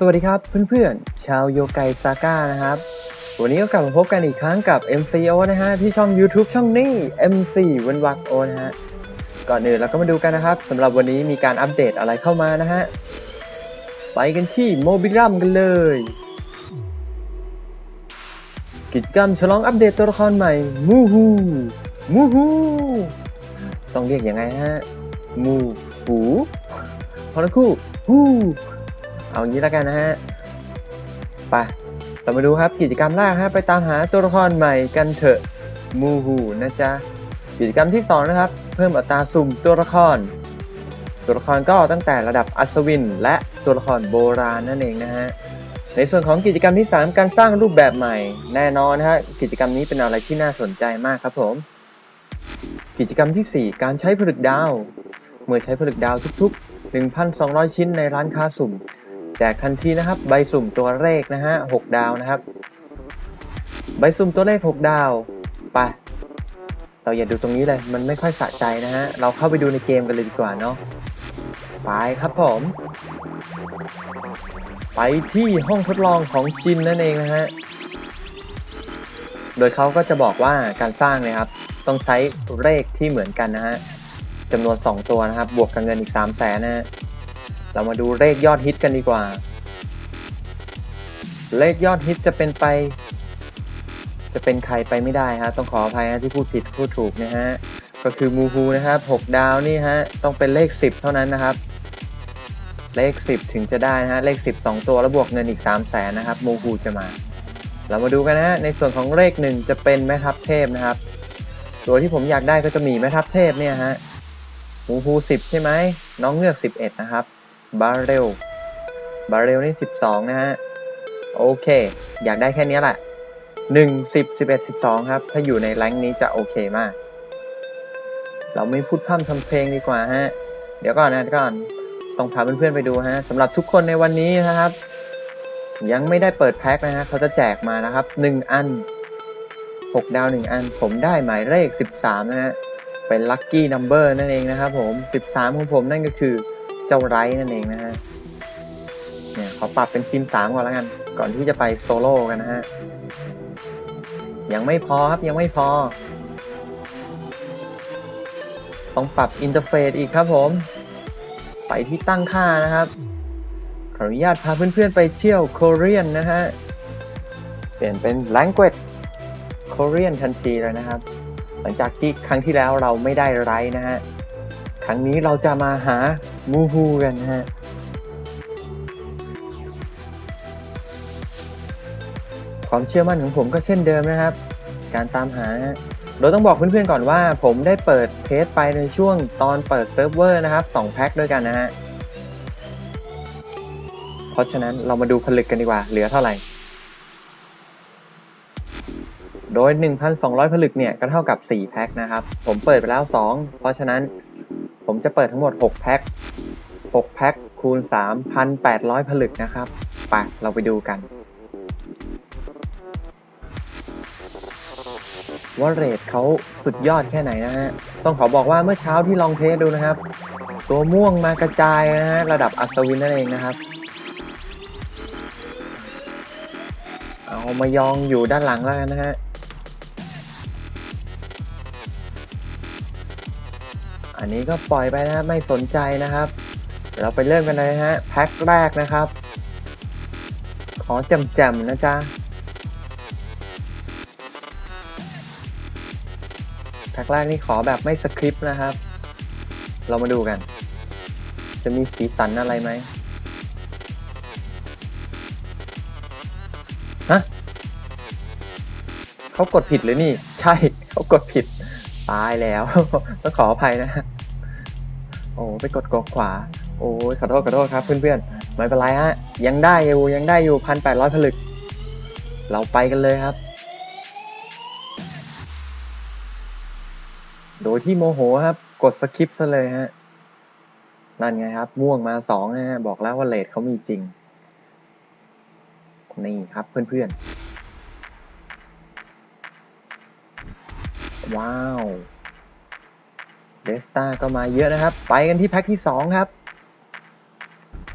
สวัสดีครับเพื่อนๆ ชาวโยไกซาก้านะครับ วันนี้ก็กลับมาพบกันอีกครั้งกับ MCO นะฮะ ที่ช่อง YouTube ช่องนี้ MC เวนวักโอนะฮะ ก่อนอื่นเราก็มาดูกันนะครับสำหรับวันนี้มีการอัปเดตอะไรเข้ามานะฮะ ไปกันที่โมบิรัมกันเลย กิจกรรมฉลองอัปเดตตัวละครใหม่มูฮูมูฮูต้องเรียกยังไงฮะมูหูพอทั้งคู่ฮู เอางี้แล้วกันนะฮะ ไป เรามาดูครับกิจกรรมแรกครับไปตามหาตัวละครใหม่กันเถอะมูฮูนะจ๊ะ กิจกรรมที่ 2 นะครับ เพิ่มอัตราสุ่มตัวละคร ตัวละครก็ตั้งแต่ระดับอัศวิน และตัวละครโบราณนั่นเองนะฮะในส่วนของกิจกรรมที่ 3 การสร้างรูปแบบใหม่ แน่นอนฮะกิจกรรมนี้เป็นอะไรที่น่าสนใจมากครับผม กิจกรรมทีสี่4 การใช้ผลึกดาว เมื่อใช้ผลึกดาวทุก ๆ 1,200 ชิ้นในร้านค้าสุ่ม แจกทันทีนะครับ ใบสุ่มตัวเลขนะฮะ6ดาวนะครับ ใบสุ่มตัวเลข6ดาวไปเราอย่าดูตรงนี้เลย มันไม่ค่อยสะใจนะฮะ เราเข้าไปดูในเกมกันเลยดีกว่าเนาะ ไปครับผม ไปที่ห้องทดลองของจินนั่นเองนะฮะ โดยเขาก็จะบอกว่าการสร้างเนี่ยครับ ต้องใช้เลขที่เหมือนกันนะฮะจำนวน 2 ตัวนะครับ บวกกับเงินอีก 3 0 0แสนนะฮะ เรามาดูเลขยอดฮิตกันดีกว่า เลขยอดฮิตจะเป็นไป จะเป็นใครไปไม่ได้ฮะ ต้องขออภัยนะที่พูดผิดพูดถูกนะฮะ ก็คือมูฮูนะครับ 6 ดาวนี่ฮะ ต้องเป็นเลข 10 เท่านั้นนะครับ เลข 10 ถึงจะได้นะฮะ เลข 10 2 ตัวแล้วบวกเงินอีก 3 0 0แสนนะครับมูฮูจะมา เรามาดูกันนะฮะ ในส่วนของเลข 1 จะเป็นแม่ทัพเทพนะครับ ตัวที่ผมอยากได้ก็จะมีแม่ทัพเทพเนี่ยฮะมูฮู10 ใช่ไหมน้องเงือก 11 นะครับ บาเรลบาเรลนี่12นะฮะ โอเค อยากได้แค่นี้แหละ1 10 11 12ครับ ถ้าอยู่ในแรงค์นี้จะโอเคมาก เราไม่พูดพร่ำทำเพลงดีกว่าฮะ เดี๋ยวก่อนนะก่อน ต้องพาเพื่อนๆไปดูฮะสำหรับทุกคนในวันนี้นะครับ ยังไม่ได้เปิดแพ็คนะฮะเขาจะแจกมานะครับ1อัน6ดาว1อัน ผมได้หมายเลข13นะฮะเป็นลัคกี้นัมเบอร์นั่นเองนะครับผม 13 ของผมนั่นก็คือ เจ้าไรนั่นเองนะฮะเนี่ยขอปรับเป็นทีมสามก่อนแล้วกัน ก่อนที่จะไปโซโล่กันนะฮะ ยังไม่พอครับยังไม่พอ ต้องปรับอินเทอร์เฟซอีกครับผม ไปที่ตั้งค่านะครับ ขออนุญาตพาเพื่อนๆไปเที่ยวโคเรียนนะฮะ เปลี่ยนเป็น language โคเรียนทันทีเลยนะครับ หลังจากที่ครั้งที่แล้วเราไม่ได้ไรนะฮะ ครั้งนี้เราจะมาหามูฮูกันนะฮะความเชื่อมั่นของผมก็เช่นเดิมนะครับ การตามหาโดยต้องบอกเพื่อนๆก่อนว่า ผมได้เปิดเทสไปในช่วงตอนเปิดเซิร์ฟเวอร์นะครับ2แพ็คด้วยกันนะฮะเพราะฉะนั้นเรามาดูผลึกกันดีกว่า เหลือเท่าไหร่ โดย 1,200 ผลึกเนี่ยก็เท่ากับ 4 แพ็คนะครับ ผมเปิดไปแล้ว 2 เพราะฉะนั้น ผมจะเปิดทั้งหมด 6 แพ็ค 6 แพ็คคูณ 3,800 ผลึกนะครับไปเราไปดูกันว่าเรทเขาสุดยอดแค่ไหนนะฮะ ต้องขอบอกว่าเมื่อเช้าที่ลองเทสดูนะครับ ตัวม่วงมากระจายนะฮะ ระดับอัศวินนั่นเองนะครับ เอามายองอยู่ด้านหลังแล้วกันนะฮะ นนี้ก็ปล่อยไปนะฮะไม่สนใจนะครับ เราไปเริ่มกันเลยฮะแพ็คแรกนะครับ ขอจ่มๆนะจ๊ะแพ็คแรกนี่ขอแบบไม่สคริปต์นะครับ เรามาดูกัน จะมีสีสันอะไรไหมฮะเขากดผิดหรือนี่ ใช่เขากดผิดตายแล้วต้องขออภัยนะ โอ้ไปกดกดขวา โอ้ยขอโทษขอโทษครับเพื่อนๆ ไม่เป็นไรฮะ ยังได้อยู่ยังได้อยู่พันแปดร้อยผลึก เราไปกันเลยครับ โดยที่โมโหครับ กดสคิปซะเลยฮะ นั่นไงครับ ม่วงมาสองนะฮะ บอกแล้วว่าเลทเขามีจริง นี่ครับเพื่อนๆ ว้าว เดสตาก็มาเยอะนะครับ ไปกันที่แพ็คที่ 2 ครับ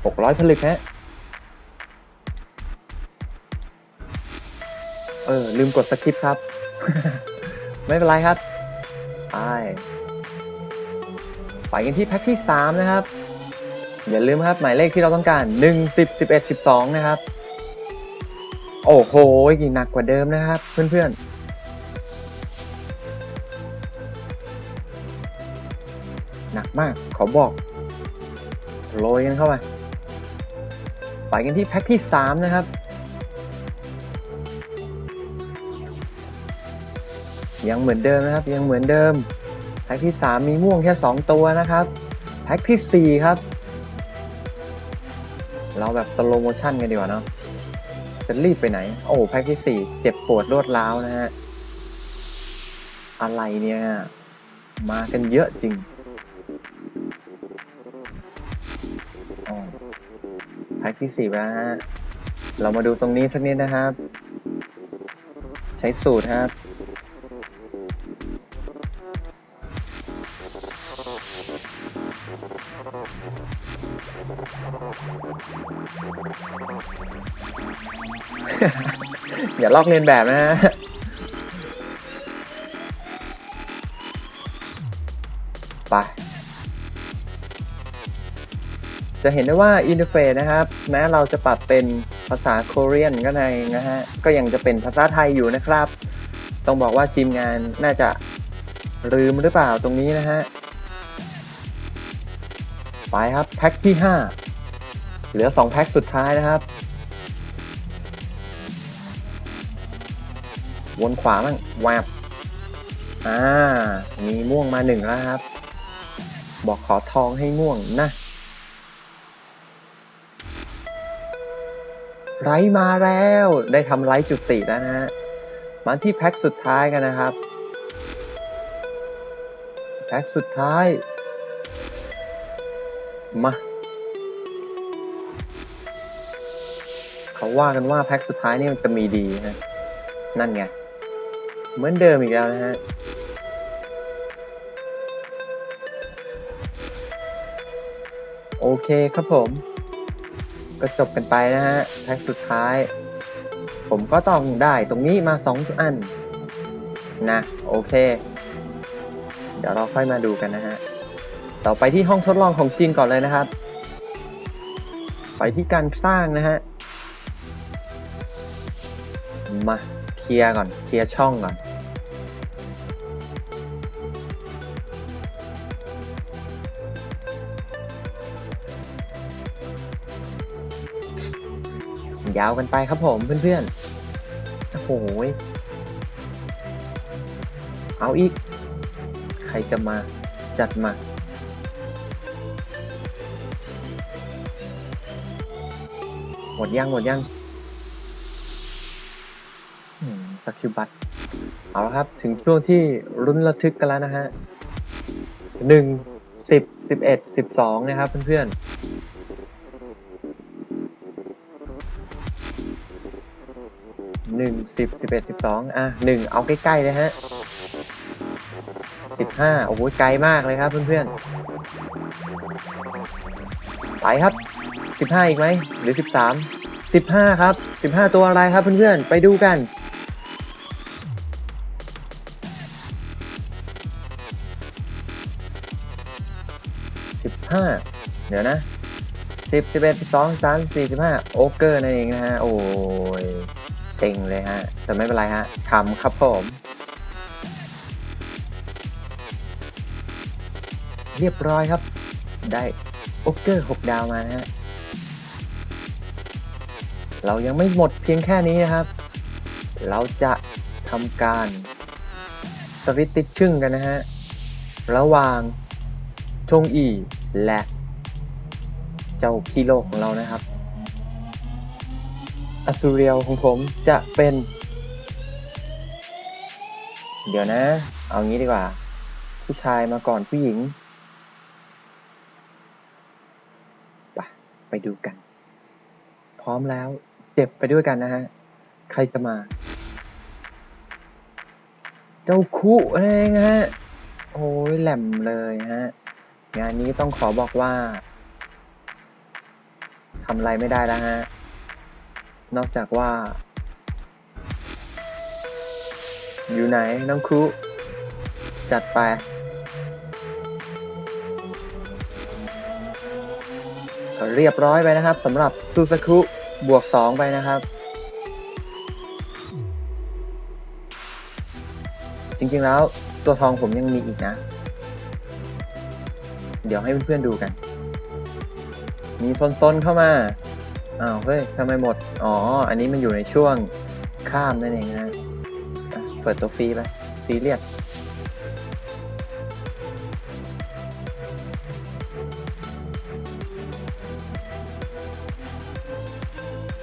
600 ผลึกฮนะเออ ลืมกดสคริปครับ ไม่เป็นไรครับ ไป ไปกันที่แพ็คที่ 3 นะครับ อย่าลืมครับ หมายเลขที่เราต้องการ 1 10 11 12 นะครับ โอ้โหหนักกว่าเดิมนะครับ เพื่อนๆ หนักมาก ขอบอกโรยกันเข้าไปไปกันที่แพ็คที่ 3 นะครับ ยังเหมือนเดิมนะครับ ยังเหมือนเดิม แพ็คที่ 3 มีม่วงแค่ 2 ตัวนะครับ แพ็คที่ 4 ครับ เราแบบสโลโมชั่นกันดีกว่าเนาะจะรีบไปไหน โอ้แพ็คที่ 4 เจ็บปวดรวดร้าวนะฮะอะไรเนี่ย มากันเยอะจริง แพ็คที่4ไปแล้วฮะ เรามาดูตรงนี้สักนิดนะครับ ใช้สูตรครับ อย่าลอกเลียนแบบนะฮะ จะเห็นได้ว่าอินเทอร์เฟซนะครับ แม้เราจะปรับเป็นภาษาโคเรียนก็ในนะฮะ ก็ยังจะเป็นภาษาไทยอยู่นะครับ ต้องบอกว่าทีมงานน่าจะลืมหรือเปล่าตรงนี้นะฮะ ไปครับแพ็คที่ 5 เหลือ 2 แพ็คสุดท้ายนะครับ วนขวามั่งแวบอ่า มีม่วงมาหนึ่งแล้วครับ บอกขอทองให้ม่วงนะ ไรมาแล้วได้ทำไรจุติแล้วนะฮะมาที่แพ็คสุดท้ายกันนะครับ แพ็คสุดท้าย มาเขาว่ากันว่าแพ็คสุดท้ายนี่มันจะมีดีนะนั่นไง เหมือนเดิมอีกแล้วนะฮะโอเคครับผม ก็จบกันไปนะฮะแพ็คสุดท้าย ผมก็ต้องได้ตรงนี้มา2อัน นะ โอเค เดี๋ยวเราค่อยมาดูกันนะฮะ ต่อไปที่ห้องทดลองของจริงก่อนเลยนะครับ ไปที่การสร้างนะฮะ มาเคลียร์ก่อนเคลียร์ช่องก่อน ยาวกันไปครับผมเพื่อนๆ โอ้โหยเอาอีก ใครจะมาจัดมาหมดยังหมดยังสักคิวบัตเอาละครับ ถึงช่วงที่รุนระทึกกันแล้วนะฮะหนึ่งสิบสิบเอ็ดสิบสองนะครับเพื่อนๆ หนึ่งสิบสิบเอ็ดสิบสองอะหนึ่งเอาใกล้ๆเลยฮะสิบห้าโอ้โหไกลมากเลยครับเพื่อนๆไปครับสิบห้าอีกไหมหรือสิบสามสิบห้าครับสิบห้าตัวอะไรครับเพื่อนๆไปดูกันสิบห้าเดี๋ยวนะสิบสิบเอ็ดสิบสองสามสี่สิบห้าโอเกอร์นั่นเองนะฮะโอ้ย เซ็งเลยฮะ แต่ไม่เป็นไรฮะทำครับผม เรียบร้อยครับ ได้โอเกอร์หกดาวมานะฮะ เรายังไม่หมดเพียงแค่นี้นะครับ เราจะทำการสวิตติดชึ่งกันนะฮะ ระหว่างชงอีและ เจ้าคีโลของเรานะครับ อสูเรียลของผมจะเป็น เดี๋ยวนะ เอางี้ดีกว่า ผู้ชายมาก่อนผู้หญิงไปไปดูกัน พร้อมแล้ว เจ็บไปด้วยกันนะฮะ ใครจะมา เจ้าคุเองฮะ โอ้ยแหลมเลยฮะ งานนี้ต้องขอบอกว่าทำอะไรไม่ได้แล้วฮะ นอกจากว่า อยู่ไหนน้องคุจัดไป ก็เรียบร้อยไปนะครับสำหรับซูซาคุบวก 2 ไปนะครับ จริงๆแล้วตัวทองผมยังมีอีกนะ เดี๋ยวให้เพื่อนๆดูกัน มีซนๆเข้ามา อ้าวเฮ้ยทำไมหมด อ๋อ อันนี้มันอยู่ในช่วงข้ามนั่นเองนะอะเปิดตัวฟรีไปซีเรียส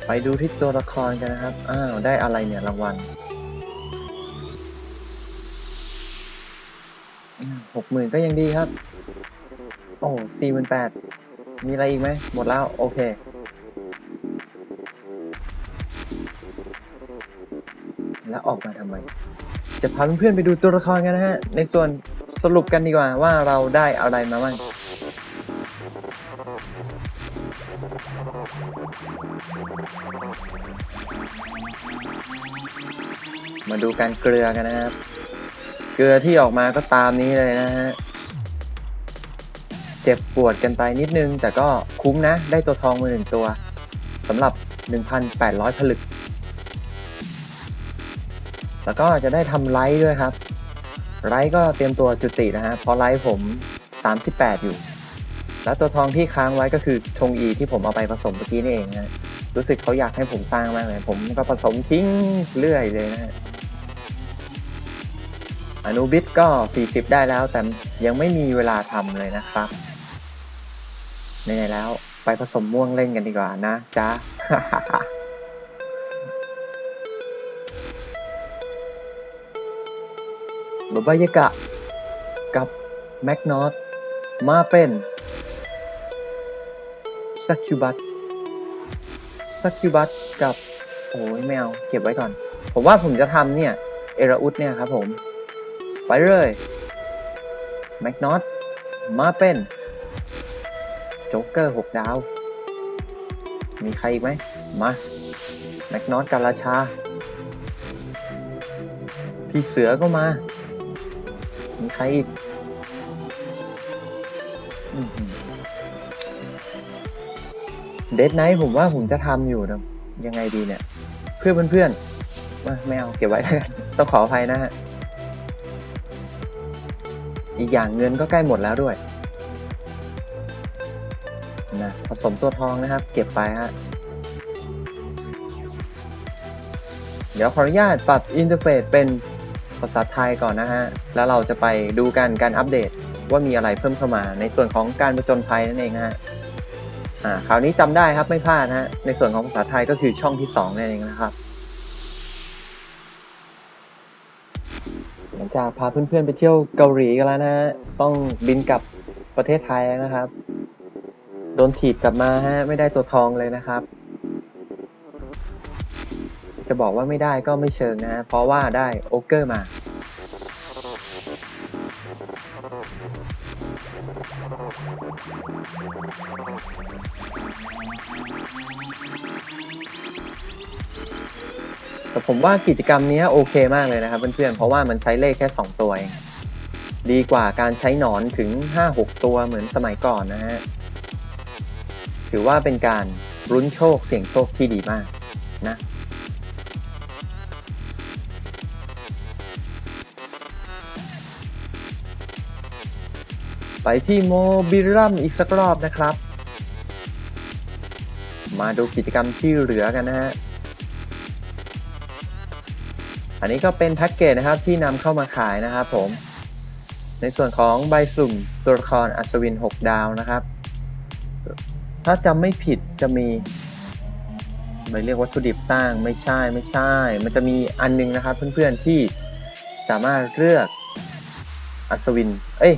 ไปดูที่ตัวละครกันนะครับ อ้าว ได้อะไรเนี่ยรางวัลหกหมื่นก็ยังดีครับ โอ้สี่หมื่นแปดมีอะไรอีกไหม หมดแล้ว โอเค แล้วออกมาทำไม จะพาเพื่อนๆไปดูตัวละครกันนะฮะ ในส่วนสรุปกันดีกว่าว่าเราได้อะไรมาบ้างมาดูการเกลือกันนะครับ เกลือที่ออกมาก็ตามนี้เลยนะฮะ เจ็บปวดกันไปนิดนึง แต่ก็คุ้มนะ ได้ตัวทองมาหนึ่งตัวสำหรับ 1,800 ผลึก แล้วก็จะได้ทำไลท์ด้วยครับ ไลท์ก็เตรียมตัวจุตินะฮะเพราะไลท์ผม 38 อยู่ แล้วตัวทองที่ค้างไว้ก็คือชงอีที่ผมเอาไปผสมเมื่อกี้นี่เองนะรู้สึกเขาอยากให้ผมสร้างมากเลย ผมก็ผสมทิ้งเรื่อยเลยนะฮะอนุบิตก็ 40 ได้แล้ว แต่ยังไม่มีเวลาทำเลยนะครับไหนแล้วไปผสมม่วงเล่นกันดีกว่านะ จ๊ะ บบบายากะ กับแมกนอตมาเป็นซักคิวบัตซักคิวบัตกับ โอ้ยแมวเก็บไว้ก่อน ผมว่าผมจะทำเนี่ย เอราอุดเนี่ยครับผม ไปเลยแมกนอตมาเป็นโจ๊กเกอร์หกดาว มีใครอีกไหม มาแมกนอตกาลาชา พี่เสือก็มา มีใครอีกเดดไนท์ผมว่าผมจะทำอยู่นะยังไงดีเนี่ย เพื่อนเพื่อนมาแมวเก็บไว้แล้วกันต้องขออภัยนะฮะ อีกอย่างเงินก็ใกล้หมดแล้วด้วยนะผสมตัวทองนะครับ เก็บไปฮะ เดี๋ยวขออนุญาตปรับอินเทอร์เฟซเป็น ภาษาไทยก่อนนะฮะ แล้วเราจะไปดูกันการอัปเดตว่ามีอะไรเพิ่มเข้ามา ในส่วนของการประจนภัยนั่นเองฮะอ่าคราวนี้จำได้ครับไม่พลาดฮะ ในส่วนของภาษาไทยก็คือช่องที่2นั่นเองนะครับหลังจากพาเพื่อนๆไปเที่ยวเกาหลีกันแล้วนะฮะต้องบินกลับประเทศไทยนะครับ โดนถีบกลับมาฮะไม่ได้ตัวทองเลยนะครับ จะบอกว่าไม่ได้ก็ไม่เชิงนะฮะเพราะว่าได้โอเกอร์มาแต่ผมว่ากิจกรรมนี้โอเคมากเลยนะครับเพื่อนๆ เพราะว่ามันใช้เลขแค่ 2 ตัวเอง ดีกว่าการใช้หนอนถึง 5-6 ตัวเหมือนสมัยก่อนนะฮะ ถือว่าเป็นการรุ้นโชคเสี่ยงโชคที่ดีมากนะ ไปที่โมบิรัมอีกสักรอบนะครับ มาดูกิจกรรมที่เหลือกันนะฮะ อันนี้ก็เป็นแพ็กเกจนะครับที่นำเข้ามาขายนะครับผม ในส่วนของใบสุ่มตัวละครอัศวิน 6 ดาวนะครับ ถ้าจำไม่ผิดจะมีใบเรียกวัตถุดิบสร้างไม่ใช่ไม่ใช่ มันจะมีอันนึงนะครับเพื่อนๆที่สามารถเลือกอัศวิน เอ้ย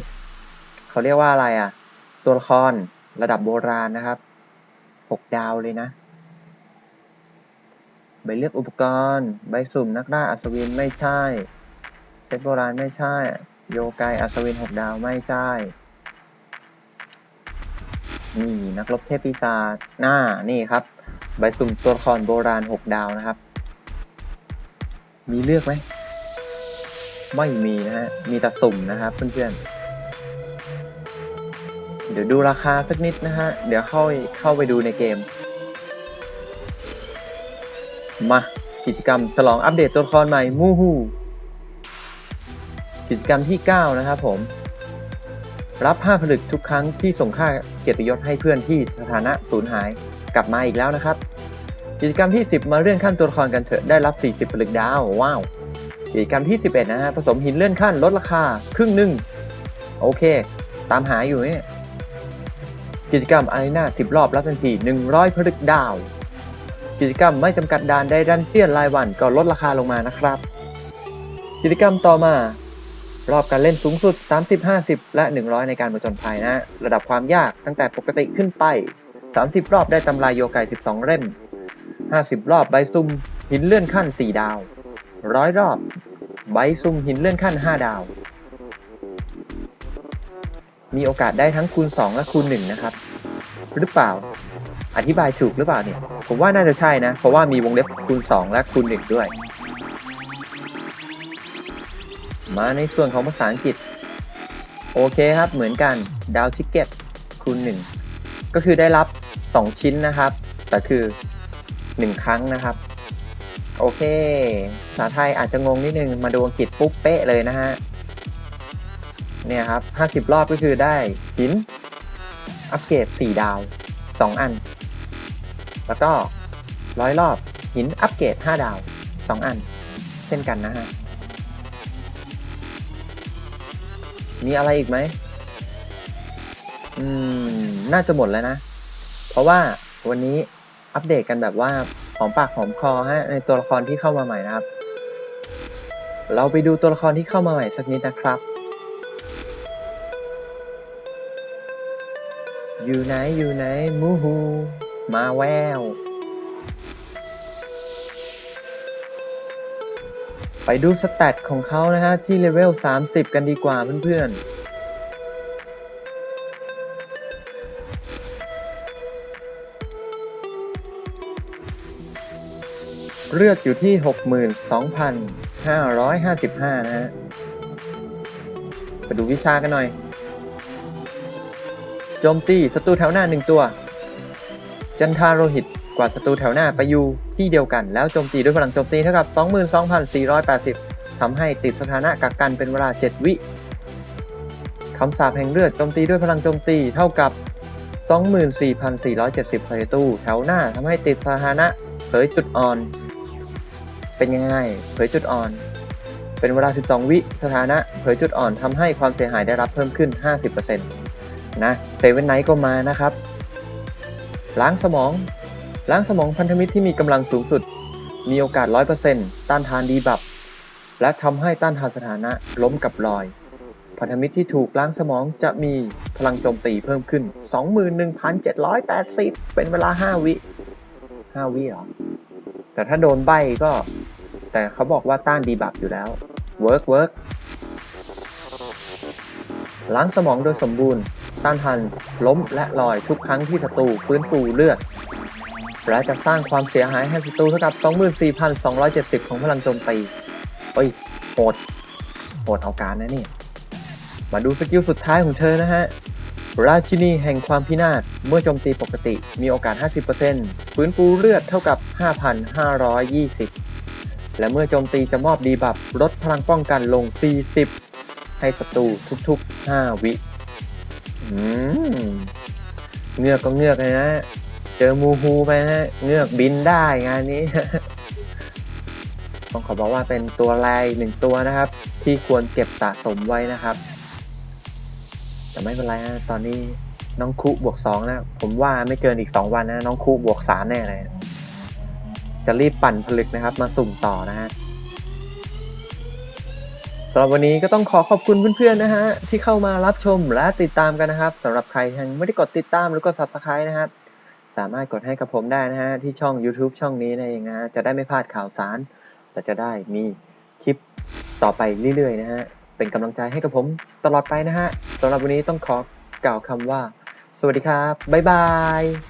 เขาเรียกว่าอะไรอะ ตัวละครระดับโบราณนะครับ6ดาวเลยนะ ใบเลือกอุปกรณ์ ใบสุ่มนักล่าอัศวินไม่ใช่ เซตโบราณไม่ใช่ โยไกอัศวิน6ดาวไม่ใช่ นี่นักรบเทพปีศาจหน้า นี่ครับ ใบสุ่มตัวละครโบราณ6ดาวนะครับ มีเลือกไหม ไม่มีนะฮะ มีแต่สุ่มนะครับเพื่อนๆ เดี๋ยวดูราคาสักนิดนะฮะ เดี๋ยวเข้าเข้าไปดูในเกม มากิจกรรมฉลองอัปเดตตัวละครใหม่มูฮูกิจกรรมที่ 9 นะครับผม รับ5ผลึกทุกครั้งที่ส่งค่าเกียรติยศให้เพื่อนที่สถานะสูญหายกลับมาอีกแล้วนะครับ กิจกรรมที่ 10 มาเลื่อนขั้นตัวละครกันเถอะได้รับ 40 ผลึกดาวว้าวกิจกรรมที่ 11 นะฮะผสมหินเลื่อนขั้นลดราคาครึ่งหนึ่งโอเค ตามหาอยู่เนี่ย กิจกรรมอารีนา10 รอบรับทันที 100ผลึกดาว กิจกรรมไม่จำกัดดานได้ดันเซียนรายวันก็ลดราคาลงมานะครับ กิจกรรมต่อมา รอบการเล่นสูงสุด 30 50 และ 100 ในการผจญภัยนะ ระดับความยากตั้งแต่ปกติขึ้นไป 30 รอบได้ตำรายโยไก่ 12 เล่ม 50 รอบใบซุ่มหินเลื่อนขั้น 4 ดาวร้อยรอบ ใบซุ่มหินเลื่อนขั้น 5 ดาว มีโอกาสได้ทั้งคูณ 2 และคูณ 1 นะครับ หรือเปล่า อธิบายถูกหรือเปล่าเนี่ย ผมว่าน่าจะใช่นะ เพราะว่ามีวงเล็บคูณ 2 และคูณ 1 ด้วย มาในส่วนของภาษาอังกฤษ โอเคครับ เหมือนกันดาวทิเก็ตคูณ 1 ก็คือได้รับ 2 ชิ้นนะครับ แต่คือ 1 ครั้งนะครับ โอเคภาษาไทยอาจจะงงนิดนึง มาดูอังกฤษปุ๊บเป๊ะเลยนะฮะ เนี่ยครับ 50 รอบก็คือได้หิน อัปเกรด 4 ดาว 2 อัน แล้วก็ร้อยรอบหินอัปเกรด 5 ดาว 2 อัน เช่นกันนะฮะ มีอะไรอีกไหม อืม น่าจะหมดแล้วนะ เพราะว่าวันนี้อัปเดตกันแบบว่าหอมปากหอมคอฮะในตัวละครที่เข้ามาใหม่นะครับ เราไปดูตัวละครที่เข้ามาใหม่สักนิดนะครับ อยู่ไหนอยู่ไหนมูฮูมาแวว ไปดูสแตทของเขานะฮะ ที่เลเวล 30 กันดีกว่าเพื่อนๆเลือดอยู่ที่ 62,555 นะฮะ ไปดูวิชากันหน่อย โจมตีศัตรูแถวหน้าหนึ่งตัว จันทาโรหิตกว่าศัตรูแถวหน้าไปอยู่ที่เดียวกันแล้วโจมตีด้วยพลังโจมตีเท่ากับ 22,480ทำให้ติดสถานะกักกันเป็นเวลา 7 วิคำสาปแห่งเลือดโจมตีด้วยพลังโจมตีเท่ากับ 24,470เพลตูแถวหน้าทำให้ติดสถานะเผยจุดอ่อน เป็นยังไงเผยจุดอ่อน เป็นเวลา 12 วิสถานะเผยจุดอ่อนทำให้ความเสียหายได้รับเพิ่มขึ้น 50% นะเซเว่นไนท์ก็มานะครับ ล้างสมอง ล้างสมองพันธมิตรที่มีกำลังสูงสุด มีโอกาส 100%ต้านทานดีบับ และทำให้ต้านทานสถานะล้มกับรอย พันธมิตรที่ถูกล้างสมองจะมีพลังโจมตีเพิ่มขึ้น 21,780 เป็นเวลา 5 วิ 5 วิเหรอ แต่ถ้าโดนใบก็ แต่เขาบอกว่าต้านดีบับอยู่แล้วเวิร์กเวิร์กล้างสมองโดยสมบูรณ์ ต้านทานล้มและลอยทุกครั้งที่ศัตรูฟื้นฟูเลือด และจะสร้างความเสียหายให้ศัตรูเท่ากับ 24,270 ของพลังโจมตีเฮ้ยโหดโหดเอาการนะนี่ มาดูสกิลสุดท้ายของเธอนะฮะ ราชินีแห่งความพินาศ เมื่อโจมตีปกติมีโอกาส 50%ฟื้นฟูเลือดเท่ากับ 5,520 และเมื่อโจมตีจะมอบดีบับลดพลังป้องกันลง 40 ให้ศัตรูทุกๆ 5 วิ เงือกก็เงือกเลยนะเจอมูฮูไปนะเงือกบินได้งานนี้ ต้องขอบอกว่าเป็นตัวแรกหนึ่งตัวนะครับ ที่ควรเก็บสะสมไว้นะครับ แต่ไม่เป็นไรนะตอนนี้น้องคุบวกสองนะ ผมว่าไม่เกินอีกสองวันนะ น้องคุบวกสามแน่เลย จะรีบปั่นผลึกนะครับ มาสุ่มต่อนะฮะ สำหรับวันนี้ก็ต้องขอขอบคุณเพื่อนๆนะฮะที่เข้ามารับชมและติดตามกันนะครับสำหรับใครยังไม่ได้กดติดตามหรือกด subscribe นะครับสามารถกดให้กับผมได้นะฮะที่ช่อง YouTube ช่องนี้นั่นเองนะฮะจะได้ไม่พลาดข่าวสารและจะได้มีคลิปต่อไปเรื่อยๆนะฮะเป็นกำลังใจให้กับผมตลอดไปนะฮะสำหรับวันนี้ต้องขอกล่าวคำว่า สวัสดีครับบ๊ายบาย